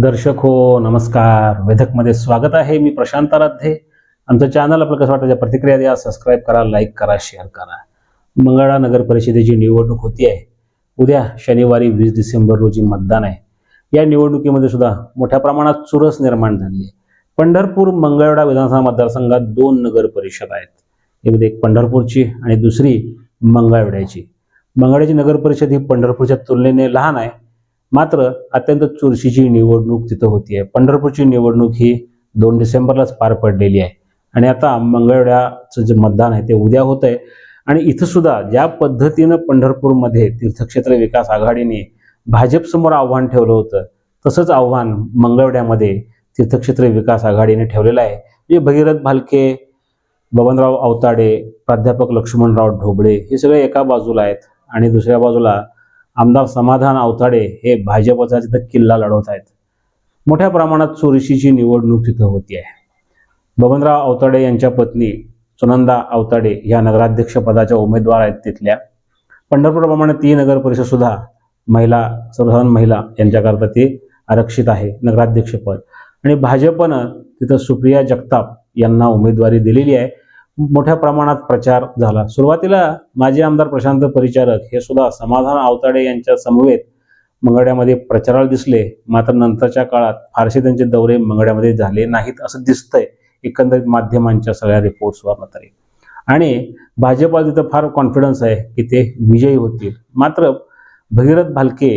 दर्शक हो नमस्कार. वेधकमध्ये स्वागत आहे. मी प्रशांत आराध्ये. आमचं चॅनल आपलं कसं वाटतं प्रतिक्रिया द्या सबस्क्राईब करा लाईक करा शेअर करा. मंगळा नगर परिषदेची निवडणूक होती आहे. उद्या शनिवारी वीस डिसेंबर रोजी मतदान आहे. या निवडणुकीमध्ये सुद्धा मोठ्या प्रमाणात चुरस निर्माण झाली आहे. पंढरपूर मंगळवेढा विधानसभा मतदारसंघात दोन नगर परिषद आहेत. यामध्ये एक पंढरपूरची आणि दुसरी मंगळवेढ्याची मंगळ्याची नगर परिषद ही पंढरपूरच्या तुलनेने लहान आहे. मात्र अत्यंत चुरशीची निवडणूक तिथं होती आहे पंढरपूरची निवडणूक ही दोन डिसेंबरलाच पार पडलेली आहे. आणि आता मंगळवेढ्याचं जे मतदान आहे ते उद्या होत आहे आणि इथं सुद्धा ज्या पद्धतीनं पंढरपूरमध्ये तीर्थक्षेत्र विकास आघाडीने भाजपसमोर आव्हान ठेवलं होतं तसंच आव्हान मंगळवेड्यामध्ये तीर्थक्षेत्र विकास आघाडीने ठेवलेलं आहे. म्हणजे भगीरथ भालके बबनराव अवताडे प्राध्यापक लक्ष्मणराव ढोबळे हे सगळे एका बाजूला आहेत. आणि दुसऱ्या बाजूला आमदार समाधान आवताडे हे भाजपचा तिथं किल्ला लढवत आहेत. मोठ्या प्रमाणात चोरशीची निवडणूक तिथं होती आहे. बबनराव आवताडे यांच्या पत्नी सुनंदा आवताडे या नगराध्यक्ष पदाच्या उमेदवार आहेत तिथल्या. पंढरपूरप्रमाणे ती नगर परिषद सुद्धा महिला सर्वसाधारण महिला यांच्याकरता ती आरक्षित आहे नगराध्यक्षपद. आणि भाजपनं तिथं सुप्रिया जगताप यांना उमेदवारी दिलेली आहे. मोठ्या प्रमाणात प्रचार झाला. सुरुवातीला माजी आमदार प्रशांत परिचारक हे सुद्धा समाधान आवताडे यांच्या समवेत मंगळ्यामध्ये प्रचाराला दिसले. मात्र नंतरच्या काळात फारसे त्यांचे दौरे मंगळ्यामध्ये झाले नाहीत असं दिसतंय एकंदरीत माध्यमांच्या सगळ्या रिपोर्ट्सवर तरी. आणि भाजपला तिथं फार कॉन्फिडन्स आहे की ते विजयी होतील. मात्र भगीरथ भालके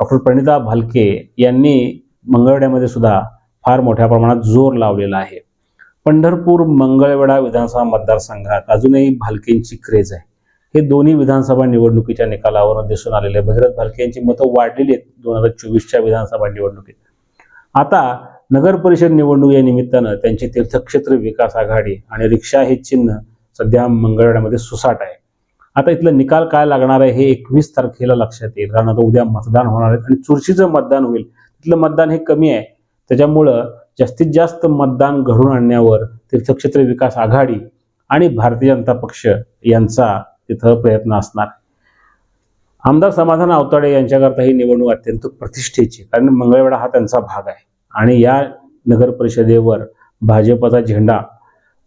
डॉक्टर प्रणिता भालके यांनी मंगळवाड्यामध्ये सुद्धा फार मोठ्या प्रमाणात जोर लावलेला आहे. पंढरपूर मंगळवेढा विधानसभा मतदारसंघात अजूनही भालकेंची क्रेज आहे. हे दोन्ही विधानसभा निवडणुकीच्या निकालावरून दिसून आलेले आहे. भगीरथ भालके यांची मतं वाढलेली आहेत दोन हजार चोवीसच्या विधानसभा निवडणुकीत. आता नगर परिषद निवडणूक या निमित्तानं त्यांची तीर्थक्षेत्र विकास आघाडी आणि रिक्षा हे चिन्ह सध्या मंगळवेढ्यामध्ये सुसाट आहे. आता इथलं निकाल काय लागणार आहे हे एकवीस तारखेला लक्षात येईल. कारण आता उद्या मतदान होणार आहे आणि चुरशीचं मतदान होईल. तिथलं मतदान हे कमी आहे. त्याच्यामुळं जास्तीत जास्त मतदान घडून आणण्यावर तीर्थक्षेत्र विकास आघाडी आणि भारतीय जनता पक्ष यांचा तिथं प्रयत्न असणार. आमदार समाधान अवताडे यांच्याकरता ही निवडणूक अत्यंत प्रतिष्ठेची कारण मंगळवेढा हा त्यांचा भाग आहे. आणि या नगर परिषदेवर भाजपचा झेंडा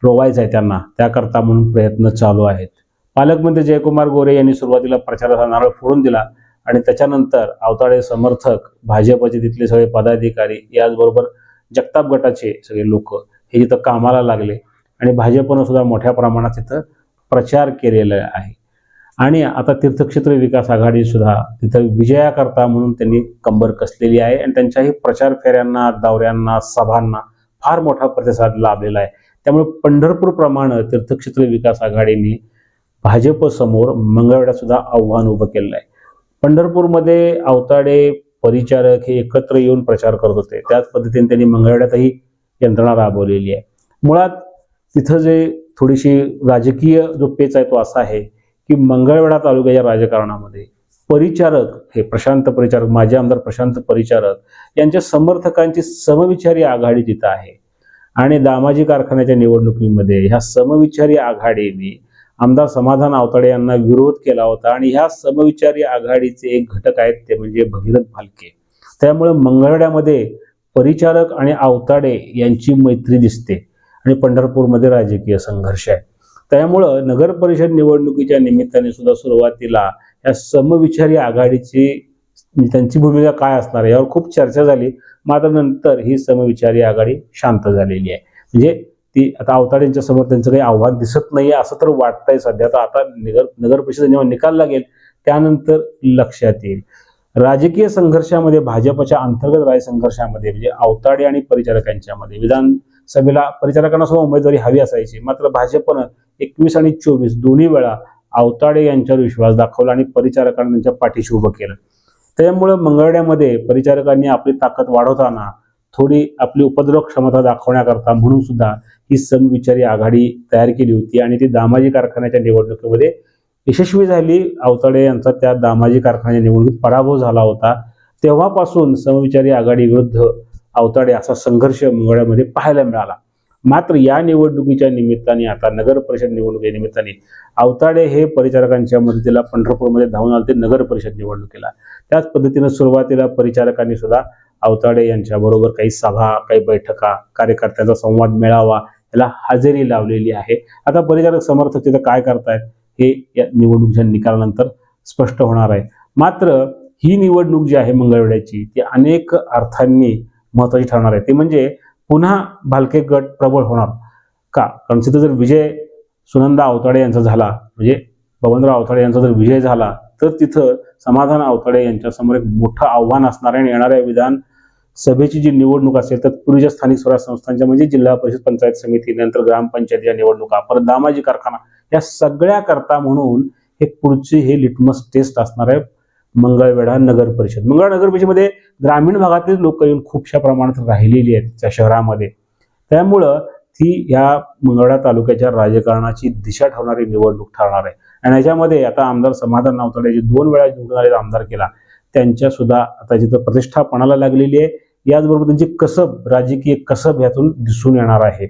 रोवायचा आहे त्यांना त्याकरता म्हणून प्रयत्न चालू आहेत. पालकमंत्री जयकुमार गोरे यांनी सुरुवातीला प्रचाराचा नारळ फोडून दिला आणि त्याच्यानंतर अवताडे समर्थक भाजपचे तिथले सगळे पदाधिकारी याचबरोबर जगताप गटाचे सगळे लोक हे तिथं कामाला लागले आणि भाजपनं सुद्धा मोठ्या प्रमाणात तिथं प्रचार केलेला आहे. आणि आता तीर्थक्षेत्र विकास आघाडी सुद्धा तिथं विजयाकरता म्हणून त्यांनी कंबर कसलेली आहे आणि त्यांच्याही प्रचार फेऱ्यांना दौऱ्यांना सभांना फार मोठा प्रतिसाद लाभलेला आहे. त्यामुळे पंढरपूर प्रमाणे तीर्थक्षेत्र विकास आघाडीने भाजपसमोर मंगळवेढ्यात सुद्धा आव्हान उभं केलेलं आहे. पंढरपूरमध्ये अवताडे परिचारक हे एकत्र येऊन प्रचार करत होते. त्याच पद्धतीने त्यांनी मंगळवाड्यातही यंत्रणा राबवलेली आहे. मुळात तिथं जे थोडीशी राजकीय जो पेच आहे तो असा आहे की मंगळवेढा तालुक्याच्या राजकारणामध्ये परिचारक हे प्रशांत परिचारक माजी आमदार प्रशांत परिचारक यांच्या समर्थकांची समविचारी आघाडी तिथं आहे. आणि दामाजी कारखान्याच्या निवडणुकीमध्ये ह्या समविचारी आघाडीने आमदार समाधान आवताडे यांना विरोध केला होता आणि ह्या समविचारी आघाडीचे एक घटक आहेत ते म्हणजे भगीरथ भालके. त्यामुळे मंगळवाड्यामध्ये परिचारक आणि आवताडे यांची मैत्री दिसते आणि पंढरपूरमध्ये राजकीय संघर्ष आहे. त्यामुळं नगर परिषद निवडणुकीच्या निमित्ताने सुद्धा सुरुवातीला या समविचारी आघाडीची त्यांची भूमिका काय असणार यावर खूप चर्चा झाली. मात्र नंतर ही समविचारी आघाडी शांत झालेली आहे. म्हणजे ती आता अवताड्यांच्या समोर त्यांचं काही आव्हान दिसत नाही असं तर वाटतंय सध्या. तर आता नगर नगर परिषद जेव्हा निकाल लागेल त्यानंतर लक्षात येईल. राजकीय संघर्षामध्ये भाजपच्या अंतर्गत राज्य संघर्षामध्ये म्हणजे अवताडे आणि परिचारकांच्यामध्ये विधानसभेला परिचारकांना सुद्धा उमेदवारी हवी असायची. मात्र भाजपनं एकवीस आणि चोवीस दोन्ही वेळा अवताडे यांच्यावर विश्वास दाखवला आणि परिचारकांना त्यांच्या पाठीशी उभं केलं. त्यामुळे मंगळड्यामध्ये परिचारकांनी आपली ताकद वाढवताना थोडी आपली उपद्रव क्षमता दाखवण्याकरता म्हणून सुद्धा ही समविचारी आघाडी तयार केली होती. आणि ती दामाजी कारखान्याच्या निवडणुकीमध्ये यशस्वी झाली. अवताडे यांचा त्या दामाजी कारखान्याच्या निवडणुकीत पराभव झाला होता. तेव्हापासून समविचारी आघाडी विरुद्ध अवताडे असा संघर्ष मंगळ्यामध्ये पाहायला मिळाला. मात्र या निवडणुकीच्या निमित्ताने आता नगर परिषद निवडणुकीच्या निमित्ताने अवताडे हे परिचारकांच्या मदतीला पंढरपूरमध्ये धावून आले. ते नगर परिषद निवडणुकीला त्याच पद्धतीनं सुरुवातीला परिचारकांनी सुद्धा अवताडे यांच्याबरोबर काही सभा काही बैठका कार्यकर्त्यांचा संवाद मिळावा याला हजेरी लावलेली आहे. आता परिचारक समर्थक तिथं काय करतायत हे या निवडणुकीच्या निकालानंतर स्पष्ट होणार आहे. मात्र ही निवडणूक जी आहे मंगळवेड्याची ती अनेक अर्थांनी महत्वाची ठरणार आहे. ते म्हणजे पुन्हा भालके गट प्रबळ होणार का? कारण तिथं जर विजय सुनंदा अवताडे यांचा झाला म्हणजे बबनराव अवताडे यांचा जर विजय झाला तर तिथं समाधान अवताडे यांच्यासमोर एक मोठं आव्हान असणार आहे आणि येणाऱ्या विधान सभेची जी निवडणूक असेल तर पूर्वीच्या स्थानिक स्वराज्य संस्थांच्या म्हणजे जिल्हा परिषद पंचायत समिती नंतर ग्रामपंचायतीच्या निवडणुका परत दामाजी कारखाना या सगळ्या करता म्हणून हे पुढची हे लिटमस टेस्ट असणार आहे मंगळवेढा नगर परिषद. मंगळवेढा नगर परिषदेमध्ये ग्रामीण भागातील लोक येऊन खूपशा प्रमाणात राहिलेली आहेत त्या शहरामध्ये. त्यामुळं ती या मंगळवेढा तालुक्याच्या राजकारणाची दिशा ठरणारी निवडणूक ठरणार आहे. आणि याच्यामध्ये आता आमदार समाधान नावतडे जे दोन वेळा निवडून आलेला आमदार केला त्यांच्या सुद्धा आता जिथं प्रतिष्ठा पणाला लागलेली आहे याचबरोबर त्यांची कसब राजकीय कसब यातून दिसून येणार आहे.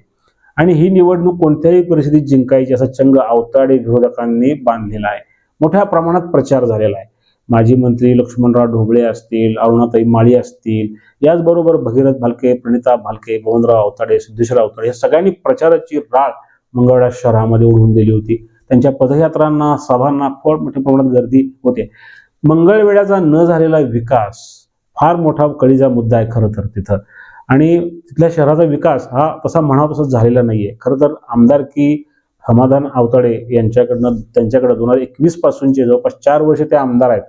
आणि ही निवडणूक कोणत्याही परिस्थितीत जिंकायची असा चंग अवताडे विरोधकांनी बांधलेला आहे. मोठ्या प्रमाणात प्रचार झालेला आहे. माजी मंत्री लक्ष्मणराव ढोबळे असतील अरुणाताई माळी असतील याचबरोबर भगीरथ भालके प्रणिता भालके मोहनराव अवताडे सिद्धेश्वर अवताडे या सगळ्यांनी प्रचाराची राळ मंगळवेढा शहरामध्ये ओढून दिली होती. त्यांच्या पदयात्रांना सभांना खूप मोठ्या प्रमाणात गर्दी होते. मंगळवेढ्याचा न झालेला विकास फार मोठा कळीचा मुद्दा आहे खरं तर तिथं. आणि तिथल्या शहराचा विकास हा तसा म्हणावा तसंच झालेला नाहीये. खरं तर आमदार की समाधान आवताडे यांच्याकडनं त्यांच्याकडे दोन हजार एकवीस पासूनचे जवळपास चार वर्ष ते आमदार आहेत.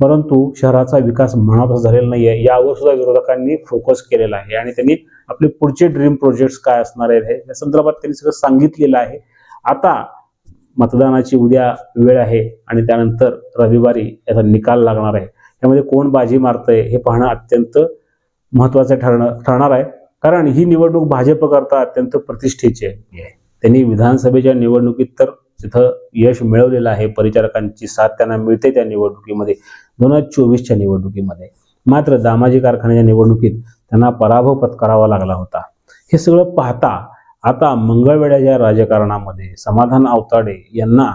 परंतु शहराचा विकास म्हणावा झालेला झालेला नाहीये. यावर सुद्धा विरोधकांनी फोकस केलेला आहे. आणि त्यांनी आपले पुढचे ड्रीम प्रोजेक्ट्स काय असणार आहेत हे या संदर्भात त्यांनी सगळं सांगितलेलं आहे. आता मतदानाची उद्या वेळ आहे आणि त्यानंतर रविवारी याचा निकाल लागणार आहे. त्यामध्ये कोण बाजी मारतंय हे पाहणं अत्यंत महत्वाचं ठरणं ठरणार आहे. कारण ही निवडणूक भाजप करता अत्यंत प्रतिष्ठेची आहे. त्यांनी विधानसभेच्या निवडणुकीत तर तिथं यश मिळवलेलं आहे. परिचारकांची साथ त्यांना मिळते त्या निवडणुकीमध्ये. दोन हजार चोवीसच्या निवडणुकीमध्ये. मात्र दामाजी कारखान्याच्या निवडणुकीत त्यांना पराभव पत्करावा लागला होता. हे सगळं पाहता आता मंगळवेड्याच्या राजकारणामध्ये समाधान अवताडे यांना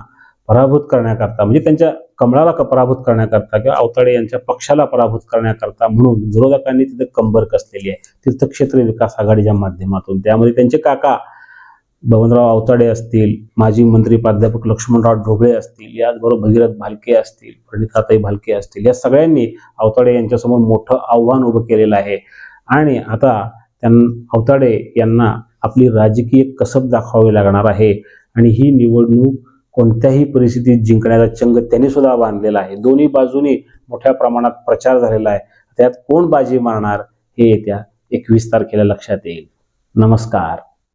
पराभूत करण्याकरता म्हणजे त्यांच्या कमळाला क- पराभूत करण्याकरता किंवा अवताडे यांच्या पक्षाला पराभूत करण्याकरता म्हणून विरोधकांनी तिथे कंबर कसलेली आहे. तीर्थक्षेत्र विकास आघाडीच्या माध्यमातून. त्यामध्ये त्यांचे काका बबनराव अवताडे असतील माजी मंत्री प्राध्यापक लक्ष्मणराव ढोबळे असतील याचबरोबर भगीरथ भालके असतील प्रणिताताई भालके असतील या सगळ्यांनी अवताडे यांच्यासमोर मोठं आव्हान उभं केलेलं आहे. आणि आता त्यां अवताडे यांना आपली राजकीय कसब दाखवावी लागणार आहे. आणि ही निवडणूक कोणत्याही परिस्थितीत जिंकण्याचा चंग त्यांनी सुद्धा बांधलेला आहे. दोन्ही बाजूनी मोठ्या प्रमाणात प्रचार झालेला आहे. त्यात कोण बाजी मारणार हे येत्या एकवीस तारखेला लक्षात येईल. नमस्कार.